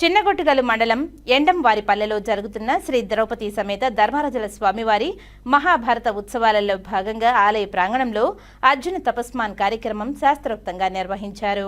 చిన్నగొట్టుగలు మండలం ఎండంవారిపల్లెలో జరుగుతున్న శ్రీ ద్రౌపది సమేత ధర్మరాజుల స్వామివారి మహాభారత ఉత్సవాలలో భాగంగా ఆలయ ప్రాంగణంలో అర్జున తపస్మాన్ కార్యక్రమం శాస్త్రోక్తంగా నిర్వహించారు.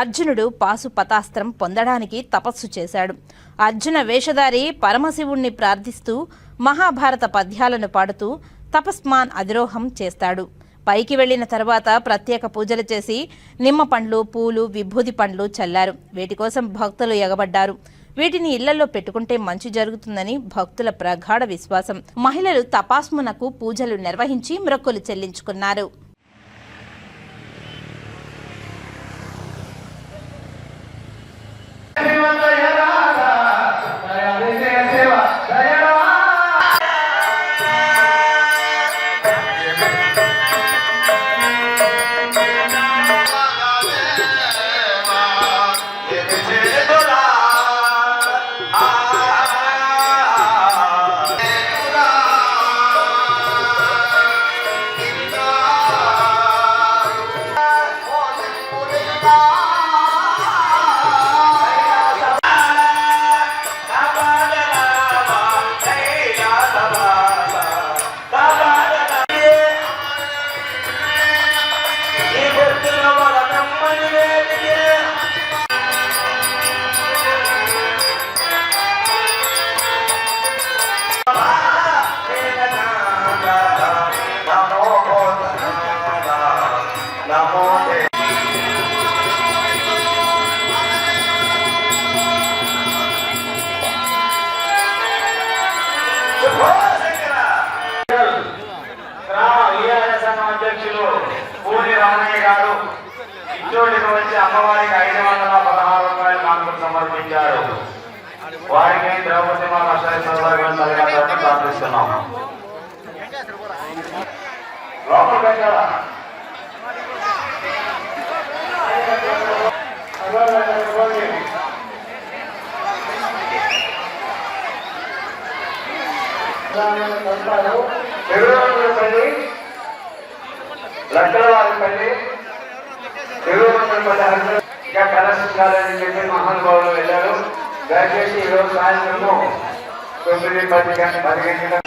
అర్జునుడు పాశుపతాస్త్రం పొందడానికి తపస్సు చేశాడు. అర్జున వేషధారి పరమశివుణ్ణి ప్రార్థిస్తూ మహాభారత పద్యాలను పాడుతూ తపస్మాన్ అధిరోహం చేస్తాడు. పైకి వెళ్ళిన తర్వాత ప్రత్యేక పూజలు చేసి నిమ్మ పండ్లు పూలు విభూది పండ్లు చల్లారు. వీటి కోసం భక్తులు ఎగబడ్డారు. వీటిని ఇళ్ళలో పెట్టుకుంటే మంచి జరుగుతుందని భక్తుల ప్రగాఢ విశ్వాసం. మహిళలు తపాస్మునకు పూజలు నిర్వహించి మ్రొక్కులు చెల్లించుకున్నారు. Namo వారికి ద్రౌపది మా కష్టాలు తల్లిదండ్రులను ప్రార్థిస్తున్నాం లోపలికి వచ్చారా? ఇంకా చెప్పి మహానుభావులు వెళ్ళారు దయచేసి ఈరోజు సాయంత్రము తొమ్మిది పది గంట పది గంటల